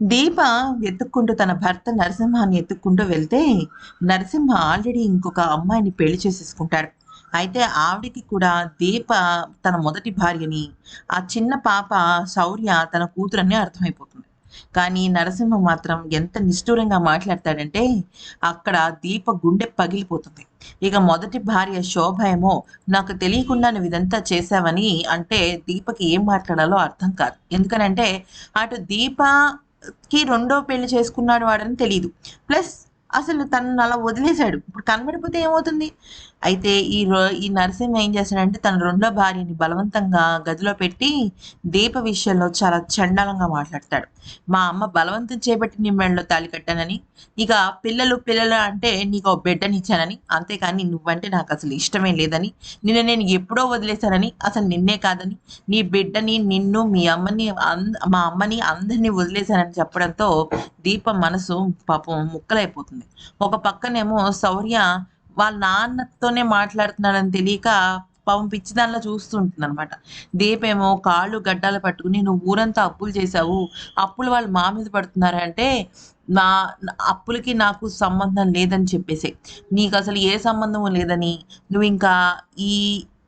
దీప వెతుక్కుంటూ తన భర్త నరసింహాన్ని ఎత్తుక్కుంటూ వెళ్తే నరసింహ ఆల్రెడీ ఇంకొక అమ్మాయిని పెళ్ళి చేసేసుకుంటాడు. అయితే ఆవిడికి కూడా దీప తన మొదటి భార్యని ఆ చిన్న పాప శౌర్య తన కూతురని అర్థమైపోతుంది. కానీ నరసింహ మాత్రం ఎంత నిష్ఠూరంగా మాట్లాడతాడంటే అక్కడ దీప గుండె పగిలిపోతుంది. ఇక మొదటి భార్య శోభ ఏమో నాకు తెలియకుండా నువ్వు ఇదంతా చేశావని అంటే దీపకి ఏం మాట్లాడాలో అర్థం కాదు. ఎందుకనంటే అటు దీప కి రెండో పెళ్ళి చేసుకున్నాడు వాడని తెలియదు ప్లస్ అసలు తనను అలా వదిలేశాడు. ఇప్పుడు కనబడిపోతే ఏమవుతుంది? అయితే ఈ రో ఈ నరసింహ ఏం చేశాడంటే తన రెండో భార్యని బలవంతంగా గదిలో పెట్టి దీప విషయంలో చాలా చండాలంగా మాట్లాడతాడు. మా అమ్మ బలవంతం చేపట్టి నీ మెడలో తాళి కట్టానని ఇక పిల్లలు పిల్లలు అంటే నీకు ఒక బిడ్డనిచ్చానని అంతేకాని నువ్వంటే నాకు అసలు ఇష్టమే లేదని నిన్ను నేను ఎప్పుడో వదిలేశానని అసలు నిన్నే కాదని నీ బిడ్డని నిన్ను మీ అమ్మని అంద మా అమ్మని అందరినీ వదిలేశానని చెప్పడంతో దీప మనసు పాపం ముక్కలైపోతుంది. ఒక పక్కనేమో శౌర్య వాళ్ళ నాన్నతోనే మాట్లాడుతున్నాడని తెలియక పాపం పిచ్చిదానిలో చూస్తుంటుంది అనమాట దీపేమో కాళ్ళు గడ్డాలు పట్టుకుని నువ్వు ఊరంతా అప్పులు చేసావు అప్పులు వాళ్ళు మా మీద పడుతున్నారు అంటే నా అప్పులకి నాకు సంబంధం లేదని చెప్పేసి. నీకు అసలు ఏ సంబంధం లేదని. నువ్వు ఇంకా ఈ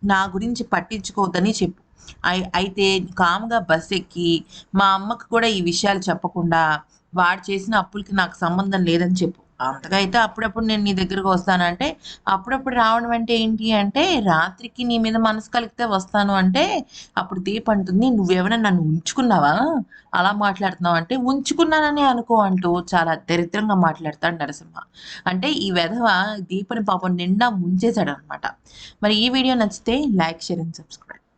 నా గురించి పట్టించుకోవద్దని చెప్పు. అయితే కామ్గా బస్ ఎక్కి మా అమ్మకు కూడా ఈ విషయాలు చెప్పకుండా వాడు చేసిన అప్పులకి నాకు సంబంధం లేదని చెప్పు. అంతగా అయితే అప్పుడప్పుడు నేను నీ దగ్గరకు వస్తానంటే అప్పుడప్పుడు రావడం అంటే ఏంటి అంటే రాత్రికి నీ మీద మనసు కలిగితే వస్తాను అంటే అప్పుడు దీప్ అంటుంది నువ్వేమైనా నన్ను ఉంచుకున్నావా? అలా మాట్లాడుతున్నావు అంటే ఉంచుకున్నానని అనుకో అంటూ చాలా దరిద్రంగా మాట్లాడతాడు నరసింహ అంటే ఈ వెధవ దీపని పాపం నిండా ముంచేశాడు అనమాట మరి ఈ వీడియో నచ్చితే లైక్ షేర్ అండ్ సబ్స్క్రైబ్.